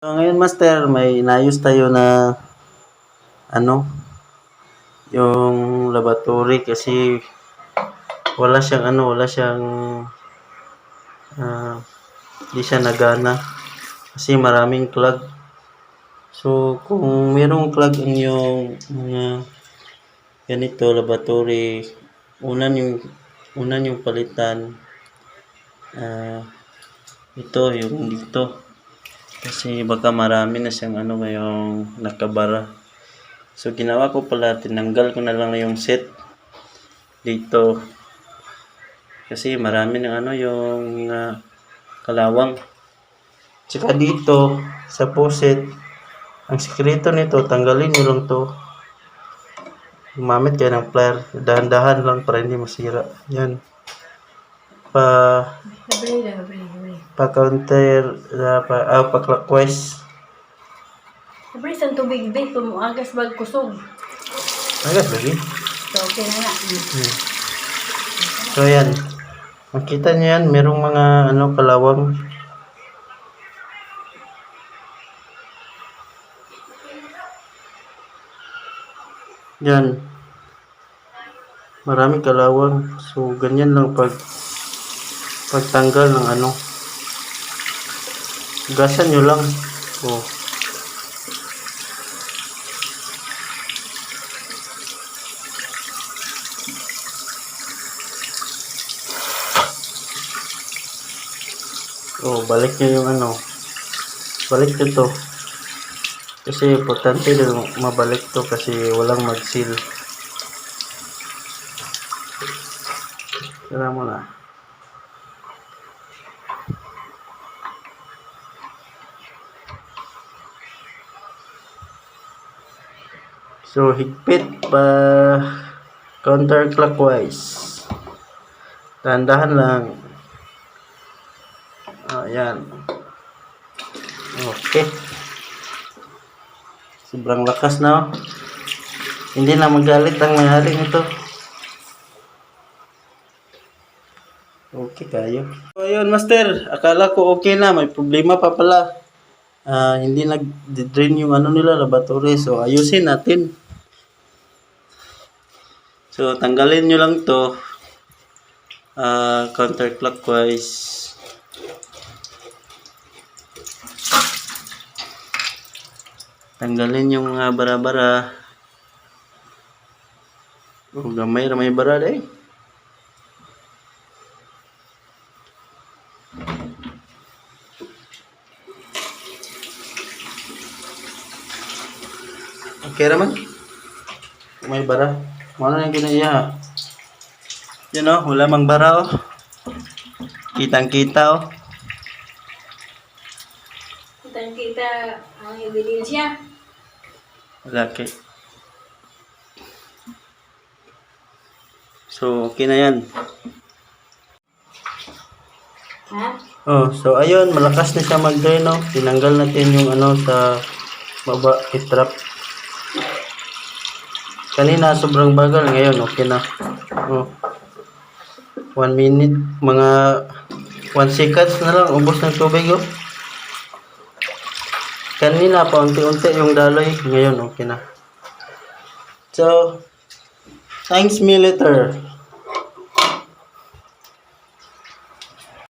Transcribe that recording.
So, ngayon, Master, may inayos tayo na ano, yung laboratory kasi wala siyang ano, wala siyang ah, di siya nagana kasi maraming clog. So, kung merong clog ang yung mga ganito laboratory, unan yung unan yung palitan ah ito yung dito kasi baka marami na siyang ano ngayong nakabara. So ginawa ko pala, tinanggal ko na lang yung set dito. Kasi marami ng ano yung ah, kalawang. Tsaka dito sa poset, ang sikreto nito, tanggalin nyo lang to. Gumamit kayo ng plier. Dahan-dahan lang para hindi masira. Yan. Pa Habari lang, habari, habari. pa counter uh, ah, pa clockwise Habari sa tubig, be, tumuagas bag kusog. agad lagi So, okay na na. Mm. hmm. so yan makita niyo yan merong mga ano kalawang yan marami kalawang so ganyan lang pag pagtanggal ng ano gasan nyo lang oh Oh, balik nyo yung ano. Balik nyo to. Kasi importante din mabalik to kasi walang mag-seal. Tara mo na. So, higpit pa counterclockwise. Dahan-dahan lang. Ayan. Okay. Sobrang lakas na. Hindi na magalit ang may-ari nito. Okay kayo. So, ayun, master. Akala ko okay na. May problema pa pala. Ah, hindi nag-drain yung ano nila, laboratory. So, ayusin natin. So, tanggalin nyo lang to. Ah, counterclockwise. Tanggalin yung mga bara-bara. Oh, gamay ra may bara eh. Okay raman. May bara. Ano na ginaya? Yan oh, wala mang bara oh. Kitang-kita oh. Kitang-kita ang ebidensya. Laki. So, okay na yan. Ha? Oh, so ayun, malakas na siya mag-drain, no? Tinanggal natin yung ano sa baba, strap. Kanina, sobrang bagal. Ngayon, okay na. Oh. One minute, mga one seconds na lang, ubos ng tubig, oh. Kanina pa, unti-unti yung daloy. Ngayon, okay na. So, thanks me later.